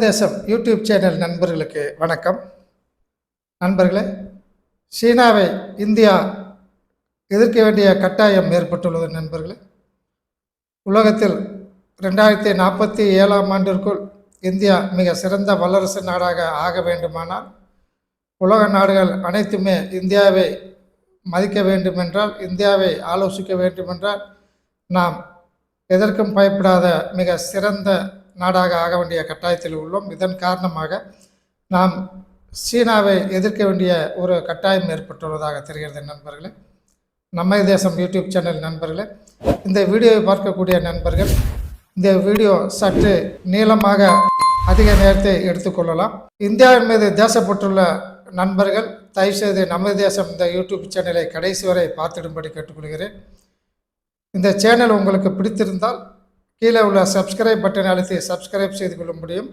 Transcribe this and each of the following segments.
தேசம் YouTube channel நண்பர்களுக்கு வணக்கம். நண்பர்களே சீனாவை இந்தியா எதிர்க்க வேண்டிய கட்டாயம் ஏற்பட்டுள்ளது நண்பர்களே. உலகத்தில் ரெண்டாயிரத்தி நாற்பத்தி ஏழாம் ஆண்டிற்குள் இந்தியா மிக சிறந்த வல்லரசு நாடாக ஆக வேண்டுமானால் உலக நாடுகள் அனைத்துமே இந்தியாவை மதிக்க வேண்டுமென்றால் இந்தியாவை ஆலோசிக்க வேண்டுமென்றால் நாம் எதற்கும் பயப்படாத மிக சிறந்த நாடாக ஆக வேண்டிய கட்டாயத்தில் உள்ளோம். இதன் காரணமாக நாம் சீனாவை எதிர்க்க வேண்டிய ஒரு கட்டாயம் ஏற்பட்டுள்ளதாக தெரிகிறது நண்பர்களே. நம்ம தேசம் யூடியூப் சேனல் நண்பர்களே இந்த வீடியோவை பார்க்கக்கூடிய நண்பர்கள் இந்த வீடியோ சற்று நீளமாக அதிக நேரத்தை எடுத்துக்கொள்ளலாம். இந்தியாவின் மீது தேசப்பட்டுள்ள நண்பர்கள் தயவுசெய்து நமது தேசம் இந்த யூடியூப் சேனலை கடைசி வரை பார்த்திடும்படி கேட்டுக்கொள்கிறேன். இந்த சேனல் உங்களுக்கு பிடித்திருந்தால் கீழே உள்ள சப்ஸ்கிரைப் பட்டனை அழுத்தி சப்ஸ்கிரைப் செய்து கொள்ள முடியும்.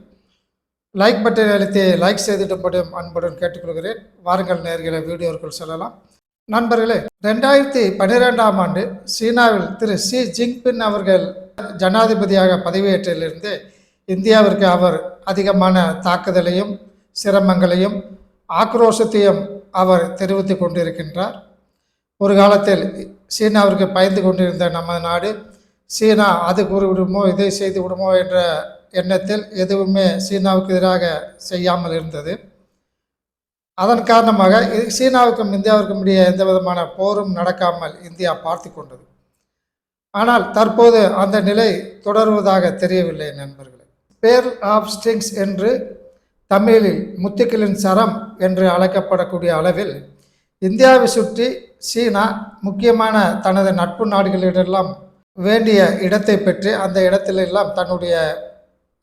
லைக் பட்டனை அழுத்தி லைக் செய்திடும்படியும் அன்புடன் கேட்டுக்கொள்கிறேன். வாருங்கள் நேர்களை வீடியோக்குள் செல்லலாம். நண்பர்களே ரெண்டாயிரத்தி பன்னிரெண்டாம் ஆண்டு சீனாவில் திரு ஷி ஜின்பின் அவர்கள் ஜனாதிபதியாக பதவியேற்றிலிருந்து இந்தியாவிற்கு அவர் அதிகமான தாக்குதலையும் சிரமங்களையும் ஆக்ரோஷத்தையும் அவர் தெரிவித்து கொண்டிருக்கின்றார். ஒரு காலத்தில் சீனாவிற்கு பயந்து கொண்டிருந்த நமது நாடு சீனா அது கூறிவிடுமோ இதை செய்து விடுமோ என்ற எண்ணத்தில் எதுவுமே சீனாவுக்கு எதிராக செய்யாமல் இருந்தது. அதன் காரணமாக இது சீனாவுக்கும் இந்தியாவிற்கும் இடையே எந்த விதமான போரும் நடக்காமல் இந்தியா பார்த்து கொண்டது. ஆனால் தற்போது அந்த நிலை தொடர்வதாக தெரியவில்லை நண்பர்களே. பேர் ஆஃப் ஸ்ட்ரிங்ஸ் என்று தமிழில் முத்துக்களின் சரம் என்று அழைக்கப்படக்கூடிய அளவில் இந்தியாவை சுற்றி சீனா முக்கியமான தனது நட்பு நாடுகளிடெல்லாம் வேண்டிய இடத்தை பெற்று அந்த இடத்திலெல்லாம் தன்னுடைய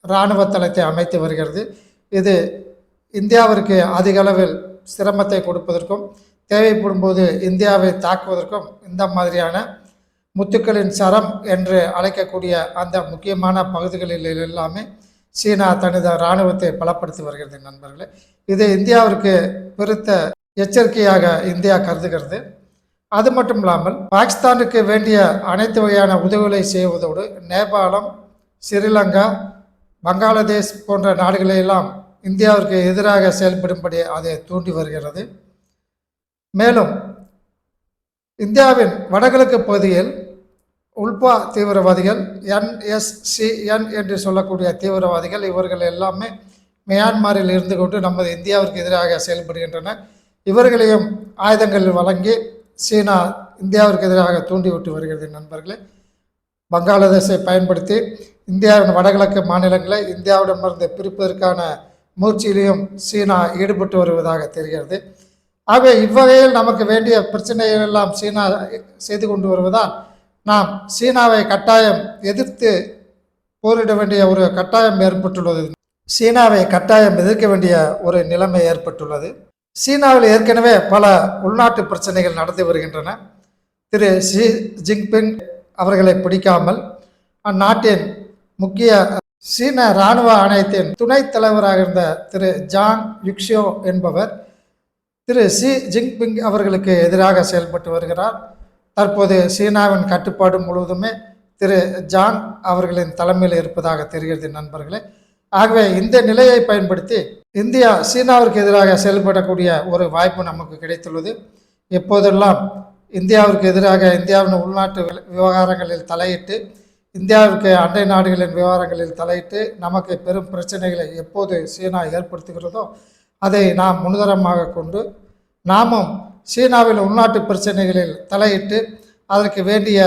இராணுவ தளத்தை அமைத்து வருகிறது. இது இந்தியாவிற்கு அதிக அளவில் சிரமத்தை கொடுப்பதற்கும் தேவைப்படும் போது இந்தியாவை தாக்குவதற்கும் இந்த மாதிரியான முத்துக்களின் சரம் என்று அழைக்கக்கூடிய அந்த முக்கியமான பகுதிகளில் எல்லாமே சீனா தனது இராணுவத்தை பலப்படுத்தி வருகிறது நண்பர்களே. இது இந்தியாவிற்கு பெருத்த எச்சரிக்கையாக இந்தியா கருதுகிறது. அது மட்டும் இல்லாமல் பாகிஸ்தானுக்கு வேண்டிய அனைத்து வகையான உதவிகளை செய்வதோடு நேபாளம் ஸ்ரீலங்கா பங்களாதேஷ் போன்ற நாடுகளையெல்லாம் இந்தியாவிற்கு எதிராக செயல்படும்படி அதை தூண்டி வருகிறது. மேலும் இந்தியாவின் வடகிழக்கு பகுதியில் உல்பா தீவிரவாதிகள் என்எஸ்சிஎன் என்று சொல்லக்கூடிய தீவிரவாதிகள் இவர்கள் எல்லாமே மியான்மரில் இருந்து கொண்டு நமது இந்தியாவிற்கு எதிராக செயல்படுகின்றன இவர்களையும் ஆயுதங்கள் வழங்கி சீனா இந்தியாவிற்கு எதிராக தூண்டிவிட்டு வருகிறது நண்பர்களே. வங்காளதேசை பயன்படுத்தி இந்தியாவின் வடகிழக்கு மாநிலங்களை இந்தியாவிடமிருந்து பிரிப்பதற்கான முயற்சியிலையும் சீனா ஈடுபட்டு வருவதாக தெரிகிறது. ஆகவே இவ்வகையில் நமக்கு வேண்டிய பிரச்சனைகள் எல்லாம் சீனா செய்து கொண்டு வருவதால் நாம் சீனாவை கட்டாயம் எதிர்த்து போரிட வேண்டிய ஒரு கட்டாயம் ஏற்பட்டுள்ளது. சீனாவை கட்டாயம் எதிர்க்க வேண்டிய ஒரு நிலைமை ஏற்பட்டுள்ளது. சீனாவில் ஏற்கனவே பல உள்நாட்டு பிரச்சனைகள் நடந்து வருகின்றன. திரு ஷி ஜின்பிங் அவர்களை பிடிக்காமல் அந்நாட்டின் முக்கிய சீன இராணுவ ஆணையத்தின் துணைத் தலைவராக இருந்த திரு ஜாங் யுக்ஷியோ என்பவர் திரு ஷி ஜின்பிங் அவர்களுக்கு எதிராக செயல்பட்டு வருகிறார். தற்போது சீனாவின் கட்டுப்பாடு முழுவதுமே திரு ஜாங் அவர்களின் தலைமையில் இருப்பதாக தெரிகிறது நண்பர்களே. ஆகவே இந்த நிலையை பயன்படுத்தி இந்தியா சீனாவிற்கு எதிராக செயல்படக்கூடிய ஒரு வாய்ப்பு நமக்கு கிடைத்துள்ளது. எப்போதெல்லாம் இந்தியாவிற்கு எதிராக இந்தியாவின் உள்நாட்டு விவகாரங்களில் தலையிட்டு இந்தியாவிற்கு அண்டை நாடுகளின் விவகாரங்களில் தலையிட்டு நமக்கு பெரும் பிரச்சனைகளை எப்போது சீனா ஏற்படுத்துகிறதோ அதை நாம் முன்னுதரமாக கொண்டு நாமும் சீனாவில் உள்நாட்டு பிரச்சனைகளில் தலையிட்டு அதற்கு வேண்டிய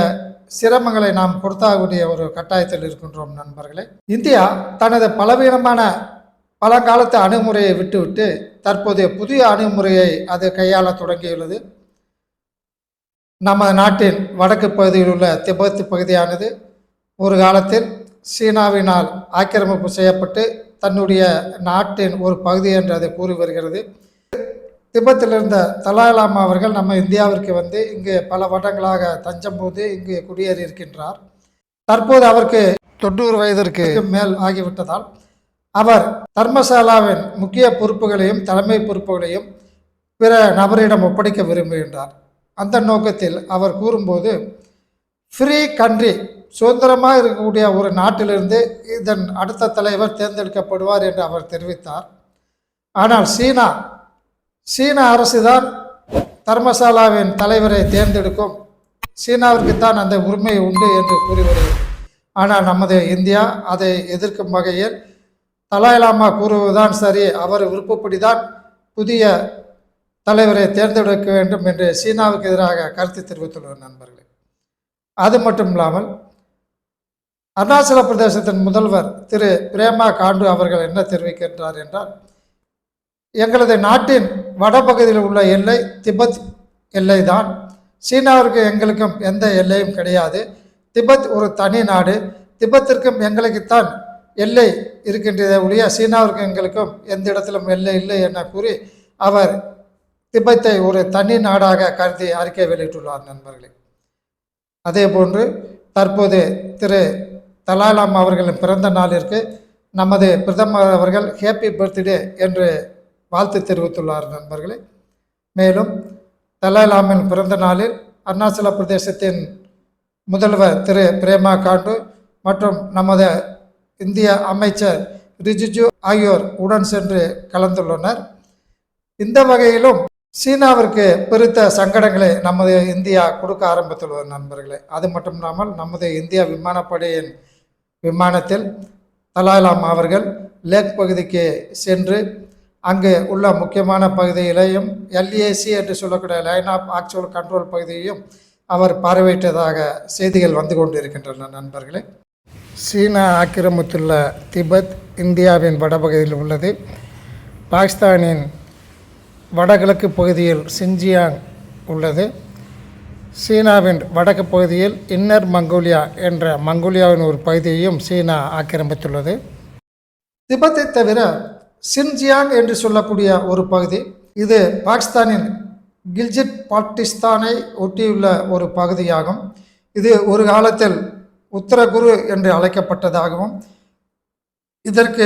சிரமங்களை நாம் கொடுத்தாகக்கூடிய ஒரு கட்டாயத்தில் இருக்கின்றோம் நண்பர்களே. இந்தியா தனது பலவீனமான பழங்காலத்து அணுகுமுறையை விட்டுவிட்டு தற்போதைய புதிய அணுகுமுறையை அது கையாள தொடங்கியுள்ளது. நமது நாட்டின் வடக்கு பகுதியில் உள்ள திபெத் பகுதியானது ஒரு காலத்தில் சீனாவினால் ஆக்கிரமிப்பு செய்யப்பட்டு தன்னுடைய நாட்டின் ஒரு பகுதி என்று அதை கூறி வருகிறது. திபத்தில் இருந்த தலாலாமா அவர்கள் நம்ம இந்தியாவிற்கு வந்து இங்கு பல வருடங்களாக தஞ்சம் போது இங்கு குடியேறி இருக்கின்றார். தற்போது அவருக்கு தொண்ணூறு வயதிற்கு மேல் ஆகிவிட்டதால் அவர் தர்மசாலாவின் முக்கிய பொறுப்புகளையும் தலைமை பொறுப்புகளையும் பிற நபரிடம் ஒப்படைக்க விரும்புகின்றார். அந்த நோக்கத்தில் அவர் கூறும்போது ஃப்ரீ கண்ட்ரி சுதந்திரமாக இருக்கக்கூடிய ஒரு நாட்டிலிருந்து இதன் அடுத்த தலைவர் தேர்ந்தெடுக்கப்படுவார் என்று அவர் தெரிவித்தார். ஆனால் சீனா சீன அரசு தான் தர்மசாலாவின் தலைவரை தேர்ந்தெடுக்கும். சீனாவிற்கு தான் அந்த உரிமை உண்டு என்று கூறி வருகிறது ஆனால் நமது இந்தியா அதை எதிர்க்கும் வகையில் தலாய் லாமா கூறுவதுதான் சரி. அவர் விருப்பப்படி தான் புதிய தலைவரை தேர்ந்தெடுக்க வேண்டும் என்று சீனாவுக்கு எதிராக கருத்து தெரிவித்துள்ள நண்பர்களே. அது மட்டும் இல்லாமல் அருணாச்சல பிரதேசத்தின் முதல்வர் திரு பிரேமா காண்டு அவர்கள் என்ன தெரிவிக்கின்றார் என்றால் எங்களது நாட்டின் வடபகுதியில் உள்ள எல்லை திபெத் எல்லை தான். சீனாவிற்கு எங்களுக்கும் எந்த எல்லையும் கிடையாது. திபெத் ஒரு தனி நாடு. திபெத்திற்கும் எங்களுக்குத்தான் எல்லை இருக்கின்றதை ஒழிய சீனாவிற்கும் எங்களுக்கும் எந்த இடத்திலும் எல்லை இல்லை என கூறி அவர் திபெத்தை ஒரு தனி நாடாக கருதி அறிக்கை வெளியிட்டுள்ளார் நண்பர்களே. அதே போன்று தற்போது திரு தலாலாம் அவர்களின் பிறந்த நாளிற்கு நமது பிரதமர் அவர்கள் ஹேப்பி பர்த்டே என்று வாழ்த்து தெரிவித்துள்ளார் நண்பர்களே. மேலும் தலாலாமின் பிறந்த நாளில் அருணாச்சல பிரதேசத்தின் முதல்வர் திரு பிரேமா காண்டு மற்றும் நமது இந்திய அமைச்சர் ரிஜிஜு ஆகியோர் உடன் சென்று கலந்துள்ளனர். இந்த வகையிலும் சீனாவிற்கு பெருத்த சங்கடங்களை நமது இந்தியா கொடுக்க ஆரம்பித்துள்ளது நண்பர்களே. அது மட்டும் இல்லாமல் நமது இந்திய விமானப்படையின் விமானத்தில் தலாலாம் அவர்கள் லேக் பகுதிக்கு சென்று அங்கு உள்ள முக்கியமான பகுதியிலையும் எல்ஏசி என்று சொல்லக்கூடிய லைன் ஆஃப் ஆக்சுவல் கண்ட்ரோல் பகுதியையும் அவர் பார்வையிட்டதாக செய்திகள் வந்து கொண்டிருக்கின்றன நண்பர்களே. சீனா ஆக்கிரமித்துள்ள திபெத் இந்தியாவின் வடபகுதியில் உள்ளது. பாகிஸ்தானின் வடகிழக்கு பகுதியில் சிஞ்சியாங் உள்ளது. சீனாவின் வடக்கு பகுதியில் இன்னர் மங்கோலியா என்ற மங்கோலியாவின் ஒரு பகுதியையும் சீனா ஆக்கிரமித்துள்ளது. திபெத்தை தவிர சின்ஜியாங் என்று சொல்லக்கூடிய ஒரு பகுதி. இது பாகிஸ்தானின் கில்ஜிட் பால்டிஸ்தானை ஒட்டியுள்ள ஒரு பகுதியாகும். இது ஒரு காலத்தில் உத்தரகுரு என்று அழைக்கப்பட்டதாகவும் இதற்கு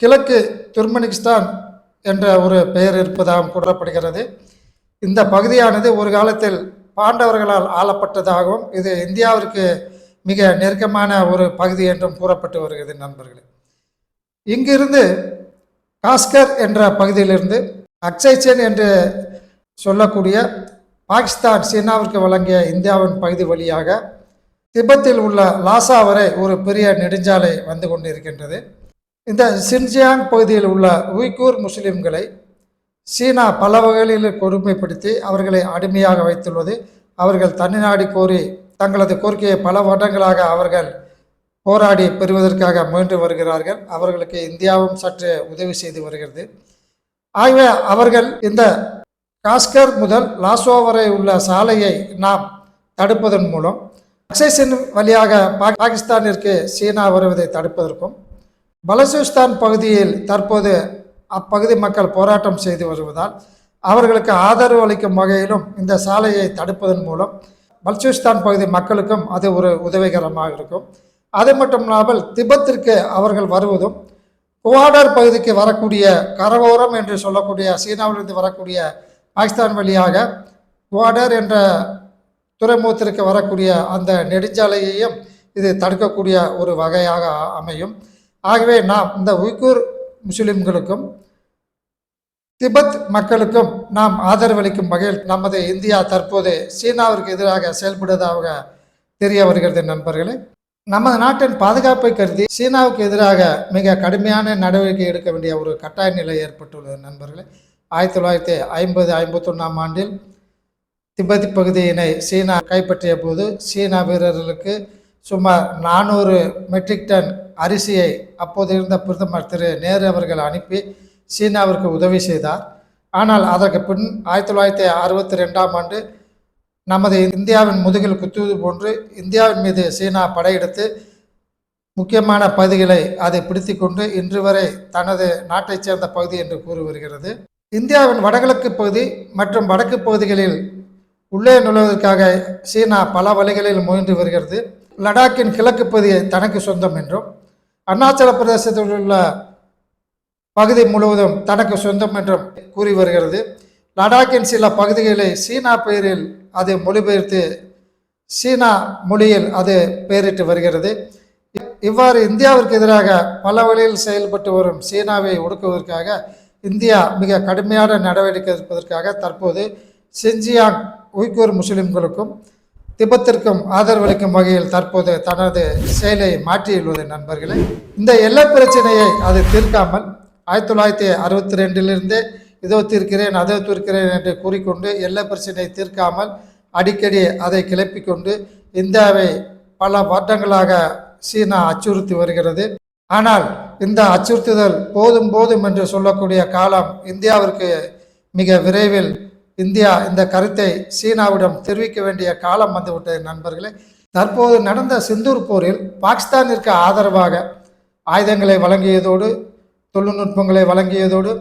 கிழக்கு துர்மனிஸ்தான் என்ற ஒரு பெயர் இருப்பதாகவும் கூறப்படுகிறது. இந்த பகுதியானது ஒரு காலத்தில் பாண்டவர்களால் ஆளப்பட்டதாகவும் இது இந்தியாவிற்கு மிக நெருக்கமான ஒரு பகுதி என்றும் கூறப்பட்டு வருகிறது நண்பர்களே. இங்கிருந்து காஸ்கர் என்ற பகுதியிலிருந்து அக்சைச்சன் என்று சொல்லக்கூடிய பாகிஸ்தான் சீனாவிற்கு வழங்கிய இந்தியாவின் பகுதி வழியாக திபெத்தில் உள்ள லாசா வரை ஒரு பெரிய நெடுஞ்சாலை வந்து கொண்டிருக்கின்றது. இந்த சின்ஜியாங் பகுதியில் உள்ள உய்கூர் முஸ்லிம்களை சீனா பல வகைகளில் கொடுமைப்படுத்தி அவர்களை அடிமையாக வைத்துள்ளது. அவர்கள் தனிநாடு கோரி தங்களது கோரிக்கையை பல வருடங்களாக அவர்கள் போராடி பெறுவதற்காக முயன்று வருகிறார்கள். அவர்களுக்கு இந்தியாவும் சற்று உதவி செய்து வருகிறது. ஆகவே அவர்கள் இந்த காஸ்கர் முதல் லாசோ வரை உள்ள சாலையை நாம் தடுப்பதன் மூலம் அக்சைசின் வழியாக பாகிஸ்தானிற்கு சீனா வருவதை தடுப்பதற்கும் பலசிஸ்தான் பகுதியில் தற்போது அப்பகுதி மக்கள் போராட்டம் செய்து வருவதால் அவர்களுக்கு ஆதரவு அளிக்கும் வகையிலும் இந்த சாலையை தடுப்பதன் மூலம் பல்சிஸ்தான் பகுதி மக்களுக்கும் அது ஒரு உதவிகரமாக இருக்கும். அது மட்டும் இல்லாமல் திபெத்திற்கு அவர்கள் வருவதும் குவாடர் பகுதிக்கு வரக்கூடிய கரவோரம் என்று சொல்லக்கூடிய சீனாவிலிருந்து வரக்கூடிய பாகிஸ்தான் வழியாக குவாடர் என்ற துறைமுகத்திற்கு வரக்கூடிய அந்த நெடுஞ்சாலையையும் இது தடுக்கக்கூடிய ஒரு வகையாக அமையும். ஆகவே நாம் இந்த உய்கூர் முஸ்லிம்களுக்கும் திபெத் மக்களுக்கும் நாம் ஆதரவளிக்கும் வகையில் நமது இந்தியா தற்போது சீனாவிற்கு எதிராக செயல்படுவதாக தெரிய வருகிறது நண்பர்களே. நமது நாட்டின் பாதுகாப்பை கருதி சீனாவுக்கு எதிராக மிக கடுமையான நடவடிக்கை எடுக்க வேண்டிய ஒரு கட்டாய நிலை ஏற்பட்டுள்ளது நண்பர்களே. ஆயிரத்தி தொள்ளாயிரத்தி ஐம்பது ஐம்பத்தொன்னாம் ஆண்டில் திபெத் பகுதியினை சீனா கைப்பற்றிய போது சீனா வீரர்களுக்கு சுமார் நானூறு மெட்ரிக் டன் அரிசியை அப்போது இருந்த பிரதமர் திரு நேரு அவர்கள் அனுப்பி சீனாவிற்கு உதவி செய்தார். ஆனால் அதற்கு பின் ஆயிரத்தி தொள்ளாயிரத்தி அறுபத்தி ரெண்டாம் ஆண்டு நமது இந்தியாவின் முதுகில் குத்துவது போன்று இந்தியாவின் மீது சீனா படையெடுத்து முக்கியமான பகுதிகளை அதை பிடித்து கொண்டு இன்று வரை தனது நாட்டைச் சேர்ந்த பகுதி என்று கூறி வருகிறது. இந்தியாவின் வடகிழக்கு பகுதி மற்றும் வடக்கு பகுதிகளில் உள்ளே நுழைவதற்காக சீனா பல வழிகளில் முயன்று வருகிறது. லடாக்கின் கிழக்கு பகுதியை தனக்கு சொந்தம் என்றும் அருணாச்சல பிரதேசத்தில் உள்ள பகுதி முழுவதும் தனக்கு சொந்தம் என்றும் கூறி வருகிறது. லடாக்கின் சில பகுதிகளை சீனா பெயரில் அது மொழிபெயர்த்து சீனா மொழியில் அது பெயரிட்டு வருகிறது. இவ்வாறு இந்தியாவிற்கு எதிராக பல வழியில் செயல்பட்டு வரும் சீனாவை ஒடுக்குவதற்காக இந்தியா மிக கடுமையான நடவடிக்கை எடுப்பதற்காக தற்போது செஞ்சியாங் உய்கூர் முஸ்லிம்களுக்கும் திபெத்திற்கும் ஆதரவளிக்கும் வகையில் தற்போது தனது செயலை மாற்றியுள்ளது நண்பர்களே. இந்த எல்லை பிரச்சனையை அது தீர்க்காமல் ஆயிரத்தி தொள்ளாயிரத்தி அறுபத்தி ரெண்டிலிருந்தே இதோ தீர்க்கிறேன் அதோ தீர்க்கிறேன் என்று கூறிக்கொண்டு எல்லை பிரச்சனையை தீர்க்காமல் அடிக்கடி அதை கிளப்பிக்கொண்டு இந்தியாவை பல வருடங்களாக சீனா அச்சுறுத்தி வருகிறது. ஆனால் இந்த அச்சுறுத்துதல் போதும் போதும் என்று சொல்லக்கூடிய காலம் இந்தியாவிற்கு மிக விரைவில் இந்தியா இந்த கருத்தை சீனாவிடம் தெரிவிக்க வேண்டிய காலம் வந்துவிட்டது நண்பர்களே. தற்போது நடந்த சிந்தூர் போரில் பாகிஸ்தானிற்கு ஆதரவாக ஆயுதங்களை வழங்கியதோடு தொழில்நுட்பங்களை வழங்கியதோடு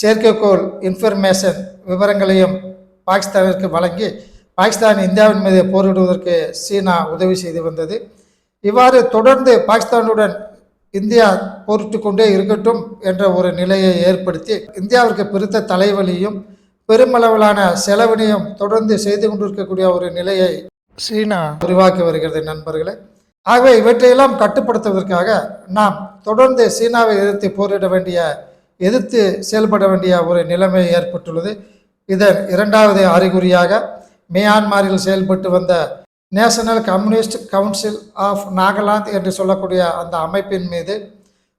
செயற்கைக்கோள் இன்ஃபர்மேஷன் விவரங்களையும் பாகிஸ்தானிற்கு வழங்கி பாகிஸ்தான் இந்தியாவின் மீது போரிடுவதற்கு சீனா உதவி செய்து வந்தது. இவ்வாறு தொடர்ந்து பாகிஸ்தானுடன் இந்தியா போரிட்டு கொண்டே இருக்கட்டும் என்ற ஒரு நிலையை ஏற்படுத்தி இந்தியாவிற்கு பெருத்த தலைவலியும் பெருமளவிலான செலவினையும் தொடர்ந்து செய்து கொண்டிருக்கக்கூடிய ஒரு நிலையை சீனா உருவாக்கி வருகிறது நண்பர்களே. ஆகவே இவற்றையெல்லாம் கட்டுப்படுத்துவதற்காக நாம் தொடர்ந்து சீனாவை எதிர்த்து போரிட வேண்டிய எதிர்த்து செயல்பட வேண்டிய ஒரு நிலைமை ஏற்பட்டுள்ளது. இதன் இரண்டாவது அறிகுறியாக மியான்மரில் செயல்பட்டு வந்த national communist council of Nagaland என்று சொல்லக்கூடிய அந்த அமைப்பின் மீது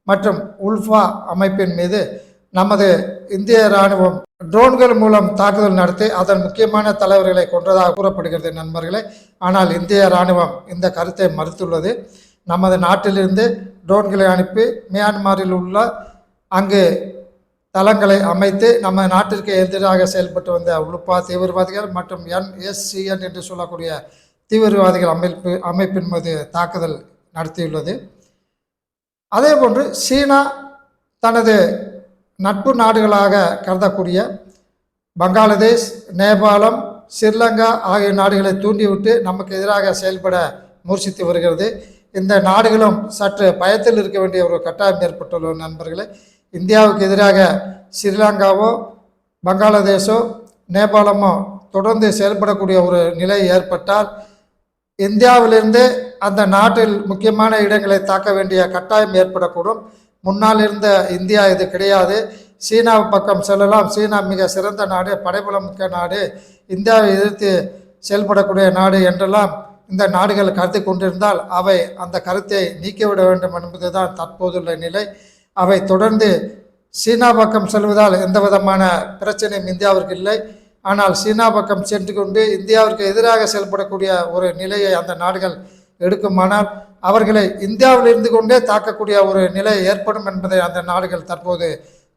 மற்றும் உல்ஃபா அமைப்பின் மீது நமது இந்திய இராணுவம் ட்ரோன்கள் மூலம் தாக்குதல் நடத்தி அதன் முக்கியமான தலைவர்களை கொன்றதாக கூறப்படுகிறது நண்பர்களே. ஆனால் இந்திய இராணுவம் இந்த கருத்தை மறுத்துள்ளது. நமது நாட்டிலிருந்து ட்ரோன்களை அனுப்பி மியான்மரில் உள்ள அங்கு தளங்களை அமைத்து நம்ம நாட்டிற்கு எதிராக செயல்பட்டு வந்த உளுப்பா தீவிரவாதிகள் மற்றும் என்எஸ்சிஎன் என்று சொல்லக்கூடிய தீவிரவாதிகள் அமைப்பு அமைப்பின் மீது தாக்குதல் நடத்தியுள்ளது. அதேபோன்று சீனா தனது நட்பு நாடுகளாக கருதக்கூடிய பங்களாதேஷ் நேபாளம் ஸ்ரீலங்கா ஆகிய நாடுகளை தூண்டிவிட்டு நமக்கு எதிராக செயல்பட முயற்சித்து வருகிறது. இந்த நாடுகளும் சற்று பயத்தில் இருக்க வேண்டிய ஒரு கட்டாயம் ஏற்பட்டுள்ள நண்பர்களே. இந்தியாவுக்கு எதிராக ஸ்ரீலங்காவோ பங்களாதேஷோ நேபாளமோ தொடர்ந்து செயல்படக்கூடிய ஒரு நிலை ஏற்பட்டால் இந்தியாவிலிருந்து அந்த நாட்டில் முக்கியமான இடங்களை தாக்க வேண்டிய கட்டாயம் ஏற்படக்கூடும். முன்னால் இருந்த இந்தியா இது கிடையாது. சீனா பக்கம் செல்லலாம். சீனா மிக சிறந்த நாடு படைபலம் மிக்க நாடு. இந்தியாவை எதிர்த்து செயல்படக்கூடிய நாடு என்றெல்லாம் இந்த நாடுகள் கருத்து கொண்டிருந்தால் அவை அந்த கருத்தை நீக்கிவிட வேண்டும் என்பதுதான் தற்போதுள்ள நிலை. அவை தொடர்ந்து சீனா பக்கம் செல்வதால் எந்த விதமான பிரச்சனையும் இந்தியாவிற்கு இல்லை. ஆனால் சீனா பக்கம் சென்று கொண்டு இந்தியாவிற்கு எதிராக செயல்படக்கூடிய ஒரு நிலையை அந்த நாடுகள் எடுக்குமானால் அவர்களை இந்தியாவில் இருந்து கொண்டே தாக்கக்கூடிய ஒரு நிலை ஏற்படும் என்பதை அந்த நாடுகள் தற்போது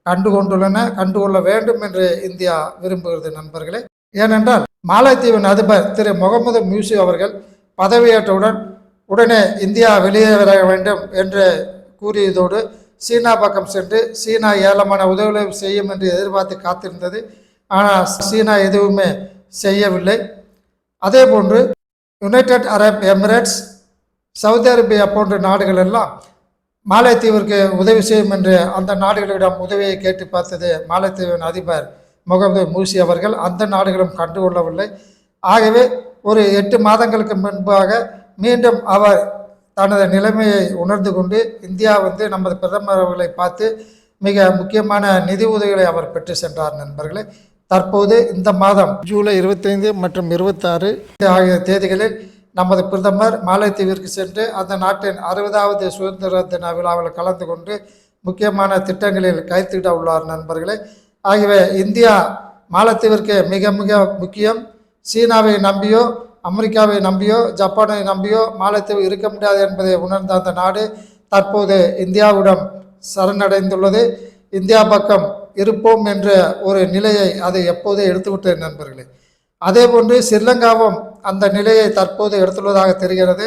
கண்டுகொண்டுள்ளன. கண்டுகொள்ள வேண்டும் என்று இந்தியா விரும்புகிறது நண்பர்களே. ஏனென்றால் மாலைத்தீவின் அதிபர் திரு முகமது மியூசி அவர்கள் பதவியேற்றவுடன் உடனே இந்தியா வெளியே வர வேண்டும் என்று கூறியதோடு சீனா பக்கம் சென்று சீனா ஏலமான உதவிகளை செய்யும் என்று எதிர்பார்த்து காத்திருந்தது. ஆனால் சீனா எதுவுமே செய்யவில்லை. அதே போன்று United Arab Emirates Saudi Arabia போன்ற நாடுகள் எல்லாம் மாலைத்தீவிற்கு உதவி செய்யும் என்று அந்த நாடுகளிடம் உதவியை கேட்டு பார்த்தது மாலைத்தீவின் அதிபர் முகமது மூசி அவர்கள். அந்த நாடுகளும் கண்டுகொள்ளவில்லை. ஆகவே ஒரு எட்டு மாதங்களுக்கு முன்பாக மீண்டும் அவர் தனது நிலைமையை உணர்ந்து கொண்டு இந்தியா வந்து நமது பிரதமர் அவர்களை பார்த்து மிக முக்கியமான நிதி உதவிகளை அவர் பெற்று சென்றார் நண்பர்களே. தற்போது இந்த மாதம் ஜூலை இருபத்தைந்து மற்றும் இருபத்தாறு ஆகிய தேதிகளில் நமது பிரதமர் மாலைத்தீவிற்கு சென்று அந்த நாட்டின் அறுபதாவது சுதந்திர தின விழாவில் கலந்து கொண்டு முக்கியமான திட்டங்களில் கைத்திட உள்ளார் நண்பர்களே. ஆகியவை இந்தியா மாலத்தீவிற்கு மிக மிக முக்கியம். சீனாவை நம்பியோ அமெரிக்காவை நம்பியோ ஜப்பானை நம்பியோ மாலத்தீவு இருக்க முடியாது என்பதை உணர்ந்த அந்த நாடு தற்போது இந்தியாவிடம் சரணடைந்துள்ளது. இந்தியா பக்கம் இருப்போம் என்ற ஒரு நிலையை அதை எப்போதே எடுத்துவிட்டேன் நண்பர்களே. அதே போன்று ஸ்ரீலங்காவும் அந்த நிலையை தற்போது எடுத்துள்ளதாக தெரிகிறது.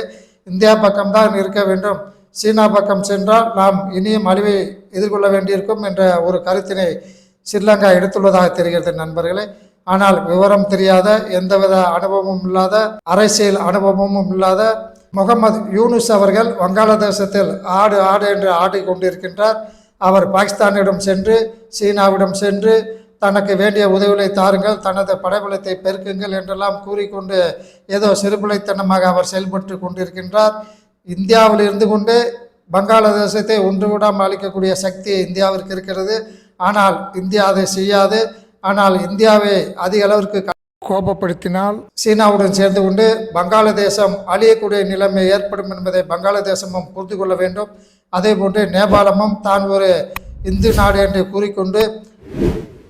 இந்தியா பக்கம்தான் இருக்க வேண்டும். சீனா பக்கம் சென்றால் நாம் இனியும் அழிவை எதிர்கொள்ள வேண்டியிருக்கும் என்ற ஒரு கருத்தினை ஸ்ரீலங்கா எடுத்துள்ளதாக தெரிகிறது நண்பர்களே. ஆனால் விவரம் தெரியாத எந்தவித அனுபவமும் இல்லாத அரசியல் அனுபவமும் இல்லாத முகமது யூனுஸ் அவர்கள் வங்காளதேசத்தில் ஆடு ஆடு என்று ஆடிக்கொண்டிருக்கின்றார் அவர் பாகிஸ்தானிடம் சென்று சீனாவிடம் சென்று தனக்கு வேண்டிய உதவிகளை தாருங்கள் தனது படைபலத்தை பெருக்குங்கள் என்றெல்லாம் கூறிக்கொண்டு ஏதோ சிறுபிள்ளைத்தனமாக அவர் செயல்பட்டு கொண்டிருக்கின்றார். இந்தியாவில் இருந்து கொண்டு வங்காளதேசத்தை ஒன்று விடாமல் அளிக்கக்கூடிய சக்தி இந்தியாவிற்கு இருக்கிறது. ஆனால் இந்தியா அதை செய்யாது. ஆனால் இந்தியாவை அதிக அளவிற்கு கோபப்படுத்தினால் சீனாவுடன் சேர்ந்து கொண்டு வங்காளதேசம் அழியக்கூடிய நிலைமை ஏற்படும் என்பதை வங்காளதேசமும் புரிந்து கொள்ள வேண்டும். அதே போன்று நேபாளமும் தான் ஒரு இந்து நாடு என்று கூறிக்கொண்டு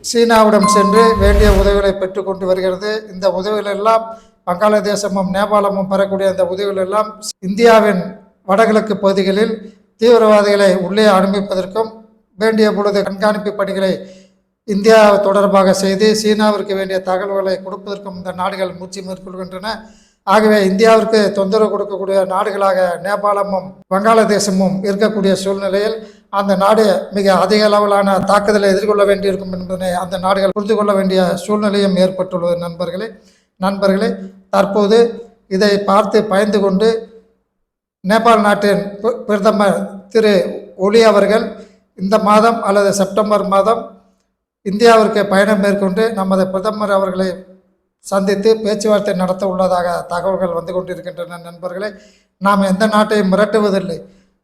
சீனாவிடம் சென்று வேண்டிய உதவிகளை பெற்றுக்கொண்டு வருகிறது. இந்த உதவிகள் எல்லாம் வங்காளதேசமும் நேபாளமும் பெறக்கூடிய இந்த உதவிகள் எல்லாம் இந்தியாவின் வடகிழக்கு பகுதிகளில் தீவிரவாதிகளை உள்ளே அனுமதிப்பதற்கும் வேண்டிய பொழுது கண்காணிப்பு பணிகளை இந்தியா தொடர்பாக செய்து சீனாவிற்கு வேண்டிய தகவல்களை கொடுப்பதற்கும் இந்த நாடுகள் முயற்சி மேற்கொள்கின்றன. ஆகவே இந்தியாவிற்கு தொந்தரவு கொடுக்கக்கூடிய நாடுகளாக நேபாளமும் வங்காளதேசமும் இருக்கக்கூடிய சூழ்நிலையில் அந்த நாடு மிக அதிக அளவிலான தாக்குதலை எதிர்கொள்ள வேண்டியிருக்கும் என்பதனை அந்த நாடுகள் புரிந்து கொள்ள வேண்டிய சூழ்நிலையும் ஏற்பட்டுள்ளது நண்பர்களே. நண்பர்களே தற்போது இதை பார்த்து பயந்து கொண்டு நேபாள் நாட்டின் பிரதமர் திரு ஒலி அவர்கள் இந்த மாதம் அல்லது செப்டம்பர் மாதம் இந்தியாவிற்கு பயணம் மேற்கொண்டு நமது பிரதமர் அவர்களை சந்தித்து பேச்சுவார்த்தை நடத்த உள்ளதாக தகவல்கள் வந்து கொண்டிருக்கின்றன நண்பர்களே. நாம் எந்த நாட்டையும் மிரட்டுவதில்லை.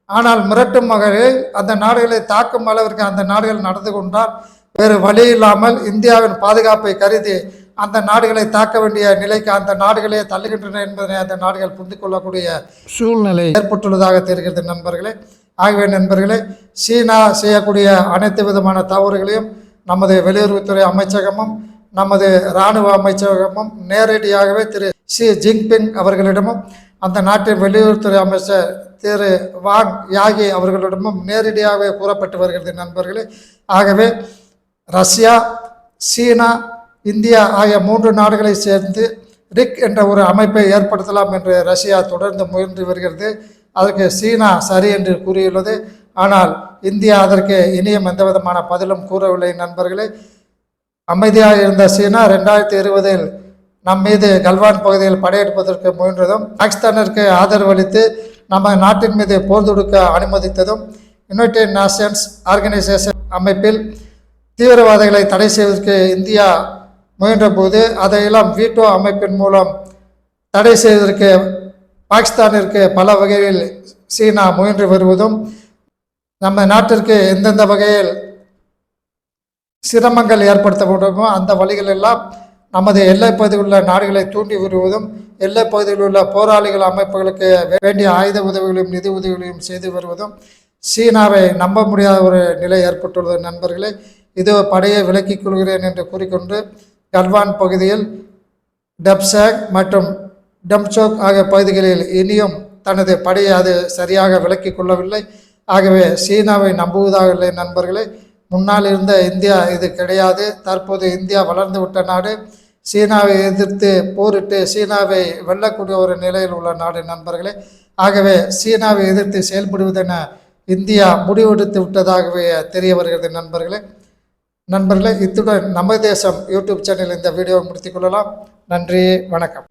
ஆனால் மிரட்டும் வகையில் அந்த நாடுகளை தாக்கும் அளவிற்கு அந்த நாடுகள் நடந்து கொண்டால் வேறு வழி இல்லாமல் இந்தியாவின் பாதுகாப்பை கருதி அந்த நாடுகளை தாக்க வேண்டிய நிலைக்கு அந்த நாடுகளே தள்ளுகின்றன என்பதனை அந்த நாடுகள் புரிந்து கொள்ளக்கூடிய சூழ்நிலை ஏற்பட்டுள்ளதாக தெரிகிறது நண்பர்களே. ஆகவே நண்பர்களே சீனா செய்யக்கூடிய அனைத்து விதமான தவறுகளையும் நமது வெளியுறவுத்துறை அமைச்சகமும் நமது இராணுவ அமைச்சகமும் நேரடியாகவே திரு. ஷி ஜின்பிங் அவர்களிடமும் அந்த நாட்டின் வெளியுறவுத்துறை அமைச்சர் திரு. வாங் யாகி அவர்களிடமும் நேரடியாகவே கூறப்பட்டு வருகிறது நண்பர்களே. ஆகவே ரஷ்யா சீனா இந்தியா ஆகிய மூன்று நாடுகளை சேர்ந்து ரிக் என்ற ஒரு அமைப்பை ஏற்படுத்தலாம் என்று ரஷ்யா தொடர்ந்து முயன்று வருகிறது. அதற்கு சீனா சரி என்று கூறியுள்ளது. ஆனால் இந்தியா அதற்கு இனியும் எந்த விதமான பதிலும் கூறவில்லை நண்பர்களே. அமைதியாக இருந்த சீனா ரெண்டாயிரத்தி இருபதில் நம் மீது கல்வான் பகுதியில் படையெடுப்பதற்கு முயன்றதும் பாகிஸ்தானிற்கு ஆதரவளித்து நம்ம நாட்டின் மீது போர் தொடுக்க அனுமதித்ததும் யுனைடெட் நேஷன்ஸ் ஆர்கனைசேஷன் அமைப்பில் தீவிரவாதிகளை தடை செய்வதற்கு இந்தியா முயன்றபோது அதையெல்லாம் வீட்டோ அமைப்பின் மூலம் தடை செய்வதற்கு பாகிஸ்தானிற்கு பல வகையில் சீனா முயன்று வருவதும் நம்ம நாட்டிற்கு எந்தெந்த வகையில் சிரமங்கள் ஏற்படுத்தப்படுமோ அந்த வழிகள் எல்லாம் நமது எல்லை பகுதியில் உள்ள நாடுகளை தூண்டி வருவதும் எல்லை பகுதியில் உள்ள போராளிகள் அமைப்புகளுக்கு வேண்டிய ஆயுத உதவிகளையும் நிதி உதவிகளையும் செய்து வருவதும் சீனாவை நம்ப முடியாத ஒரு நிலை ஏற்பட்டுள்ளது. நண்பர்களே இது படையை விலக்கிக் கொள்கிறேன் என்று கூறிக்கொண்டு கல்வான் பகுதியில் டப்சாக் மற்றும் டம்சோக் ஆகிய பகுதிகளில் இனியும் தனது படையை அது சரியாக விலக்கிக் கொள்ளவில்லை. ஆகவே சீனாவை நம்புவதாக இல்லை நண்பர்களே. முன்னால் இருந்த இந்தியா இது கிடையாது. தற்போது இந்தியா வளர்ந்து விட்ட நாடு. சீனாவை எதிர்த்து போரிட்டு சீனாவை வெல்லக்கூடிய ஒரு நிலையில் உள்ள நாடு நண்பர்களே. ஆகவே சீனாவை எதிர்த்து செயல்படுவதென இந்தியா முடிவெடுத்து விட்டதாகவே தெரிய வருகிறது நண்பர்களே. நண்பர்களே இத்துடன் நம்ம தேசம் யூடியூப் சேனல் இந்த வீடியோவை முடித்துக் கொள்ளலாம். நன்றி வணக்கம்.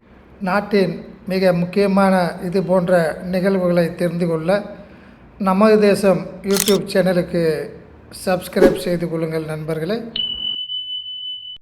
நாட்டின் மிக முக்கியமான இது போன்ற நிகழ்வுகளை தெரிந்து கொள்ள நமது தேசம் யூடியூப் சேனலுக்கு சப்ஸ்கிரைப் செய்து கொள்ளுங்கள் நண்பர்களே.